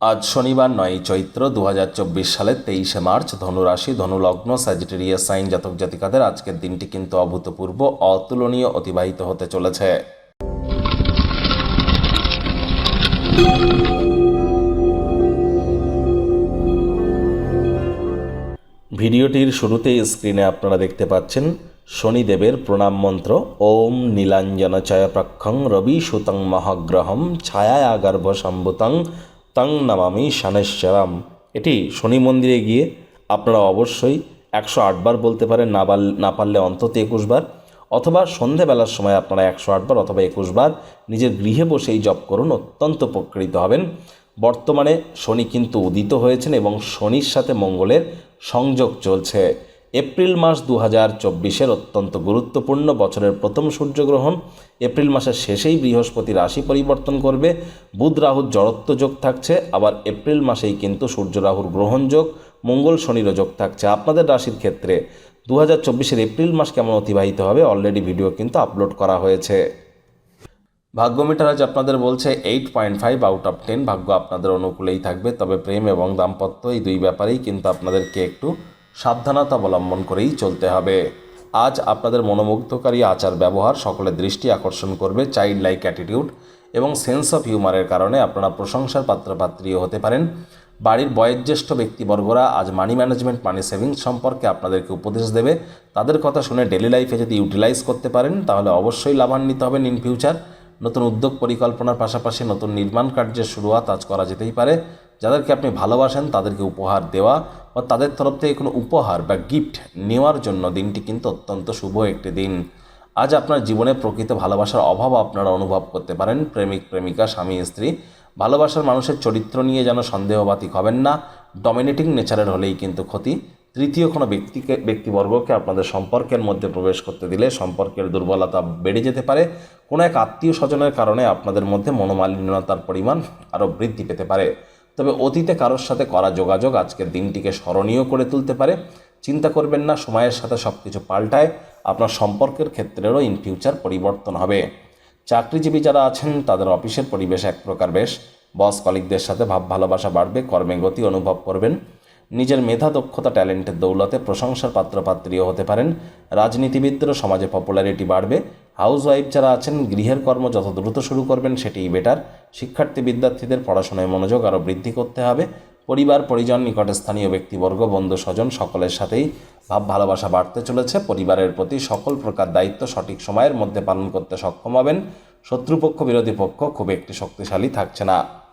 আজ শনিবার নয়, চৈত্র দু হাজার চব্বিশ সালের তেইশে মার্চ, ধনুরাশি, ধনুলগ্ন স্যাজিটেরিয়াস সাইন জাতক জাতিকাদের আজকের দিনটি কিন্তু অভূতপূর্ব, অতুলনীয়, অতিবাহিত হতে চলেছে। ভিডিওটির শুরুতেই স্ক্রিনে আপনারা দেখতে পাচ্ছেন, শনিদেবের প্রণাম মন্ত্র, ওম নীলাঞ্জন চয়প্রক্ষং রবি সুতং মহাগ্রহম ছায়া আগর্ভ সম্ভুতং তং নামামি শানেশ্বরম এটি শনি মন্দিরে গিয়ে আপনারা অবশ্যই একশো আটবার বলতে পারেন, না পারলে না পারলে অন্তত একুশবার অথবা সন্ধেবেলার সময় আপনারা একশো আটবার অথবা একুশবার নিজের গৃহে বসেই জপ করুন, অত্যন্ত উপকৃত হবেন। বর্তমানে শনি কিন্তু উদিত হয়েছেন এবং শনির সাথে মঙ্গলের সংযোগ চলছে। এপ্রিল মাস দু হাজার চব্বিশের অত্যন্ত গুরুত্বপূর্ণ বছরের প্রথম সূর্যগ্রহণ। এপ্রিল মাসের শেষেই বৃহস্পতি রাশি পরিবর্তন করবে। বুধ রাহুর জড়ত্ব যোগ থাকছে, আবার এপ্রিল মাসেই কিন্তু সূর্য রাহুর গ্রহণ যোগ, মঙ্গল শনিরও যোগ থাকছে। আপনাদের রাশির ক্ষেত্রে দু হাজার চব্বিশের এপ্রিল মাস কেমন অতিবাহিত হবে? অলরেডি ভিডিও কিন্তু আপলোড করা হয়েছে। ভাগ্যমিটার আজ আপনাদের বলছে eight point five out of ten ভাগ্য আপনাদের অনুকূলেই থাকবে, তবে প্রেম এবং দাম্পত্য এই দুই ব্যাপারেই কিন্তু আপনাদেরকে একটু সাবধানতা অবলম্বন করেই চলতে হবে। আজ আপনাদের মনোমুগ্ধকারী আচার ব্যবহার সকলের দৃষ্টি আকর্ষণ করবে চাইল্ড লাইক অ্যাটিটিউড এবং সেন্স অফ হিউমারের কারণে আপনারা প্রশংসার পাত্রপাত্রীও হতে পারেন। বাড়ির বয়োজ্যেষ্ঠ ব্যক্তিবর্গরা আজ মানি ম্যানেজমেন্ট মানি সেভিংস সম্পর্কে আপনাদেরকে উপদেশ দেবে। তাদের কথা শুনে ডেলি লাইফে যদি ইউটিলাইজ করতে পারেন, তাহলে অবশ্যই লাভান্বিত হবেন ইন ফিউচার নতুন উদ্যোগ পরিকল্পনার পাশাপাশি নতুন নির্মাণ কার্যের শুরুয়াত আজ করা যেতেই পারে। যাদেরকে আপনি ভালোবাসেন, তাদেরকে উপহার দেওয়া বা তাদের তরফ থেকে কোনো উপহার বা গিফট নেওয়ার জন্য দিনটি কিন্তু অত্যন্ত শুভ একটি দিন। আজ আপনার জীবনে প্রকৃত ভালোবাসার অভাব আপনারা অনুভব করতে পারেন। প্রেমিক, প্রেমিকা, স্বামী, স্ত্রী, ভালোবাসার মানুষের চরিত্র নিয়ে যেন সন্দেহবাতিক হবেন না। ডমিনেটিং নেচারের হলেই কিন্তু ক্ষতি। তৃতীয় কোনো ব্যক্তিকে, ব্যক্তিবর্গকে আপনাদের সম্পর্কের মধ্যে প্রবেশ করতে দিলে সম্পর্কের দুর্বলতা বেড়ে যেতে পারে। কোনো এক আত্মীয় স্বজনের কারণে আপনাদের মধ্যে মনোমালিন্যতার পরিমাণ আরও বৃদ্ধি পেতে পারে। তবে অতীতে কারোর সাথে করা যোগাযোগ আজকের দিনটিকে স্মরণীয় করে তুলতে পারে। চিন্তা করবেন না, সময়ের সাথে সব কিছু পাল্টায় আপনার সম্পর্কের ক্ষেত্রেরও ইন ফিউচার পরিবর্তন হবে। চাকরিজীবী যারা আছেন, তাদের অফিসের পরিবেশ এক প্রকার বেশ। বস কলিকদের সাথে ভাব ভালোবাসা বাড়বে, কর্মে গতি অনুভব করবেন। নিজের মেধা, দক্ষতা, ট্যালেন্টের দৌলতে প্রশংসার পাত্রপাত্রীও হতে পারেন। রাজনীতিবিদদেরও সমাজে পপুলারিটি বাড়বে। হাউস ওয়াইফ যারা আছেন, গৃহের কর্ম যত দ্রুত শুরু করবেন, সেটিই বেটার। শিক্ষার্থী, বিদ্যার্থীদের পড়াশোনায় মনোযোগ আরও বৃদ্ধি করতে হবে। পরিবার, পরিজন, নিকটে স্থানীয় ব্যক্তিবর্গ, বন্ধু, স্বজন সকলের সাথেই ভাব, ভালোবাসা বাড়তে চলেছে। পরিবারের প্রতি সকল প্রকার দায়িত্ব সঠিক সময়ের মধ্যে পালন করতে সক্ষম হবেন। শত্রুপক্ষ, বিরোধী পক্ষ খুব একটি শক্তিশালী থাকছে না।